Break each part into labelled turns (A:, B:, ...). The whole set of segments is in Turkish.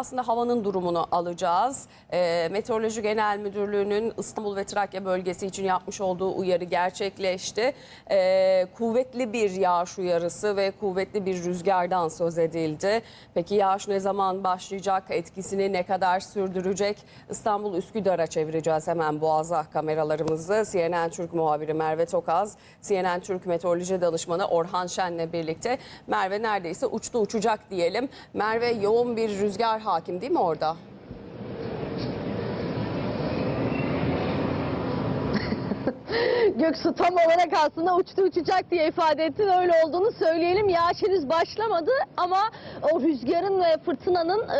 A: aslında havanın durumunu alacağız. Ee, Meteoroloji Genel Müdürlüğü'nün İstanbul ve Trakya bölgesi için yapmış olduğu uyarı gerçekleşti. Ee, kuvvetli bir yağış uyarısı ve kuvvetli bir rüzgardan söz edildi. Peki yağış ne zaman başlayacak? Etkisini ne kadar sürdürecek? İstanbul Üsküdar'a çevireceğiz hemen Boğaz'a kameralarımızı. CNN Türk muhabiri Merve Tokaz, CNN Türk Meteoroloji Danışmanı Orhan Şen'le birlikte. Merve neredeyse uçtu uçacak diyelim. Merve yoğun bir rüzgar hakim değil mi orada?
B: Göksu tam olarak aslında uçtu uçacak diye ifade ettin. Öyle olduğunu söyleyelim. Yağış henüz başlamadı ama o rüzgarın ve fırtınanın e,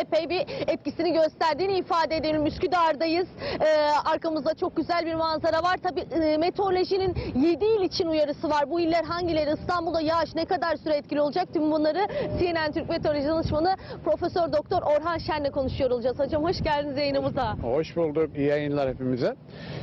B: epey bir etkisini gösterdiğini ifade edelim. Üsküdar'dayız. E, arkamızda çok güzel bir manzara var. Tabii e, meteorolojinin 7 il için uyarısı var. Bu iller hangileri? İstanbul'da yağış ne kadar süre etkili olacak? Tüm bunları CNN Türk Meteoroloji Danışmanı Profesör Doktor Orhan Şen'le konuşuyor olacağız. Hocam hoş geldiniz yayınımıza.
C: Hoş bulduk. İyi yayınlar hepimize.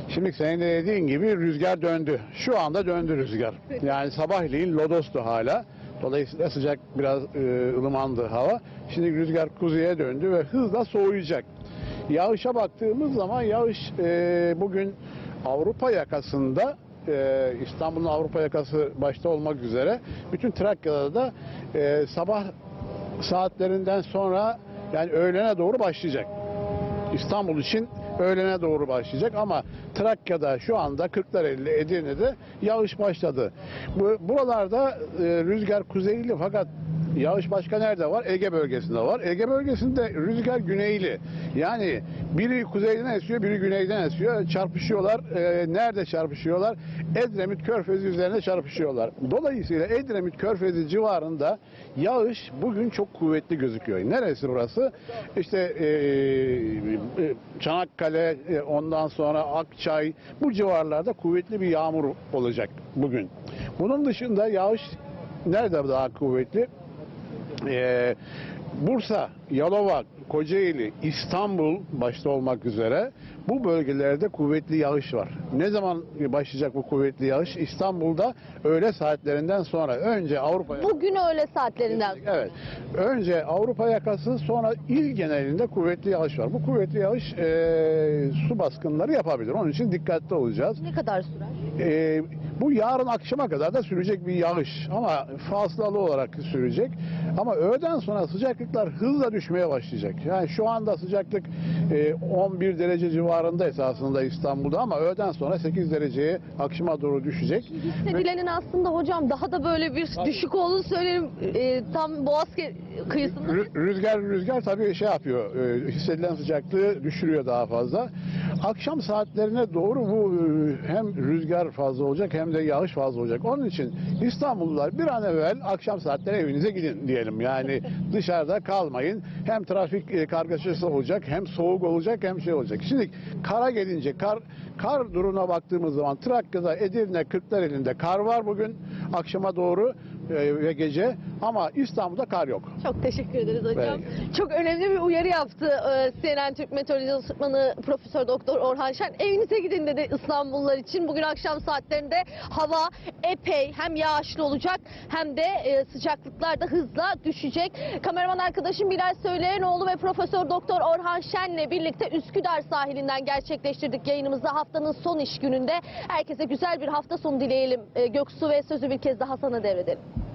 C: Şimdi senin de dediğin gibi rüzgar döndü. Şu anda döndü rüzgar. Yani sabahleyin lodostu hala. Dolayısıyla sıcak biraz e, ılımandı hava. Şimdi rüzgar kuzeye döndü ve hızla soğuyacak. Yağışa baktığımız zaman yağış e, bugün Avrupa yakasında e, İstanbul'un Avrupa yakası başta olmak üzere bütün Trakya'da da e, sabah saatlerinden sonra yani öğlene doğru başlayacak. İstanbul için öğlene doğru başlayacak ama Trakya'da şu anda Kırklareli, Edirne'de yağış başladı. Bu, buralarda e, rüzgar kuzeyli fakat yağış başka nerede var? Ege bölgesinde var. Ege bölgesinde rüzgar güneyli. Yani biri kuzeyden esiyor, biri güneyden esiyor. Çarpışıyorlar. E, nerede çarpışıyorlar? Edremit Körfezi üzerine çarpışıyorlar. Dolayısıyla Edremit Körfezi civarında yağış bugün çok kuvvetli gözüküyor. Neresi burası? İşte e, e, Çanakkale, e, ondan sonra Akçay bu civarlarda kuvvetli bir yağmur olacak bugün. Bunun dışında yağış nerede daha kuvvetli? Ee, Bursa, Yalova, Kocaeli, İstanbul başta olmak üzere bu bölgelerde kuvvetli yağış var. Ne zaman başlayacak bu kuvvetli yağış? İstanbul'da öğle saatlerinden sonra önce Avrupa
B: Bugün öğle saatlerinden
C: Evet. Önce Avrupa yakası sonra il genelinde kuvvetli yağış var. Bu kuvvetli yağış eee, su baskınları yapabilir. Onun için dikkatli olacağız.
B: ne kadar sürer?
C: Ee, bu yarın akşama kadar da sürecek bir yağış ama fazlalı olarak sürecek. Ama öğleden sonra sıcaklıklar hızla düşmeye başlayacak. Yani şu anda sıcaklık 11 derece civarında esasında İstanbul'da ama öğleden sonra 8 dereceye akşama doğru düşecek.
B: Hissedilenin aslında hocam daha da böyle bir düşük olduğunu söylerim. Ee, tam Boğaz kıyısında.
C: Rü- Rüzgar rüzgar tabii şey yapıyor. e, hissedilen sıcaklığı düşürüyor daha fazla. Akşam saatlerine doğru bu e, hem rüzgar fazla olacak hem de yağış fazla olacak. Onun için İstanbullular bir an evvel akşam saatleri evinize gidin diyelim. Yani dışarıda kalmayın. Hem trafik e, kargaşası olacak, hem soğuk olacak, hem şey olacak. Şimdi kara gelince kar kar durumuna baktığımız zaman Trakya'da, Edirne, Kırklareli'nde kar var bugün akşama doğru e, ve gece ama İstanbul'da kar yok.
B: Çok teşekkür ederiz hocam.
C: Peki.
B: Çok önemli bir uyarı yaptı e, CNN Türk Meteoroloji Danışmanı Profesör Doktor Orhan Şen. Evinize gidin dedi İstanbullular için. Bugün akşam saatlerinde hava epey hem yağışlı olacak hem de e, sıcaklıklar da hızla düşecek. Kameraman arkadaşım Bilal Söyleyenoğlu ve Profesör Doktor Orhan Şen'le birlikte Üsküdar sahilinden gerçekleştirdik yayınımızda haftanın son iş gününde. Herkese güzel bir hafta sonu dileyelim. E, Göksu ve sözü bir kez daha sana devredelim.